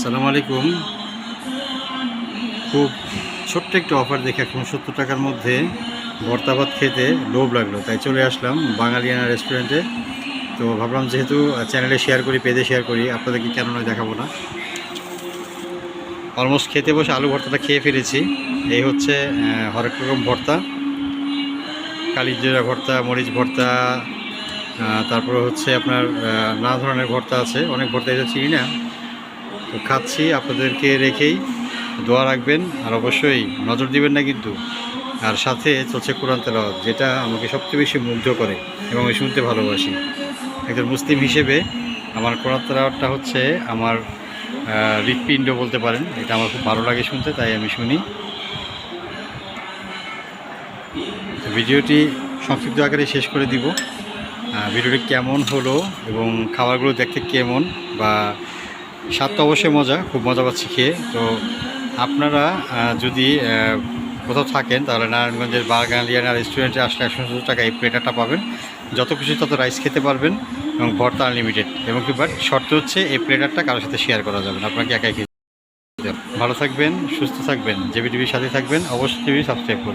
সালাম আলাইকুম। খুব ছোট্ট একটু অফার দেখে এখন সত্তর টাকার মধ্যে ভর্তা ভাত খেতে লোভ লাগল, তাই চলে আসলাম বাঙালিয়ানা রেস্টুরেন্টে তো ভাবলাম যেহেতু চ্যানেলে শেয়ার করি পেজে শেয়ার করি, আপনাদেরকে কেন নয় দেখাবো না। অলমোস্ট খেতে বসে আলু ভর্তাটা খেয়ে ফেলেছি। এই হচ্ছে হরেক রকম ভর্তা। কালিজিরা ভর্তা, মরিচ ভর্তা তারপরে হচ্ছে আপনার নানা ধরনের ভর্তা আছে। অনেক ভর্তা এটা চিনি না। তো খাচ্ছি, আপনাদেরকে রেখেই দোয়া রাখবেন। আর অবশ্যই নজর দিবেন না কিন্তু। আর সাথে চলছে কোরআন তেলাওয়াত, যেটা আমাকে সবচেয়ে বেশি মুগ্ধ করে এবং আমি শুনতে ভালোবাসি। একজন মুসলিম হিসেবে আমার কোরআন তেলাওয়াতটা হচ্ছে আমার হৃৎপিণ্ড বলতে পারেন। এটা আমার খুব ভালো লাগে শুনতে, তাই আমি শুনি। ভিডিওটি সংক্ষিপ্ত আকারে শেষ করে দিব। ভিডিওটি কেমন হলো এবং খাবারগুলো দেখতে কেমন বা স্বাদ তো অবশ্যই মজা, খুব মজা পাচ্ছি খেয়ে। তো আপনারা যদি কোথাও থাকেন, তাহলে নারায়ণগঞ্জের বাগালিয়ানা রেস্টুরেন্টে আসলে একশো সত্তর টাকা এই প্লেটারটা পাবেন। যত খুশি তত রাইস খেতে পারবেন এবং ভর্তা আনলিমিটেড এবং কি বাট শর্ত হচ্ছে এই প্লেটারটা কারোর সাথে শেয়ার করা যাবে না। আপনাকে একাই খেতে ভালো থাকবেন, সুস্থ থাকবেন জেবি টিভির সাথে থাকবেন, অবশ্যই টিভি সাবস্ক্রাইব করবেন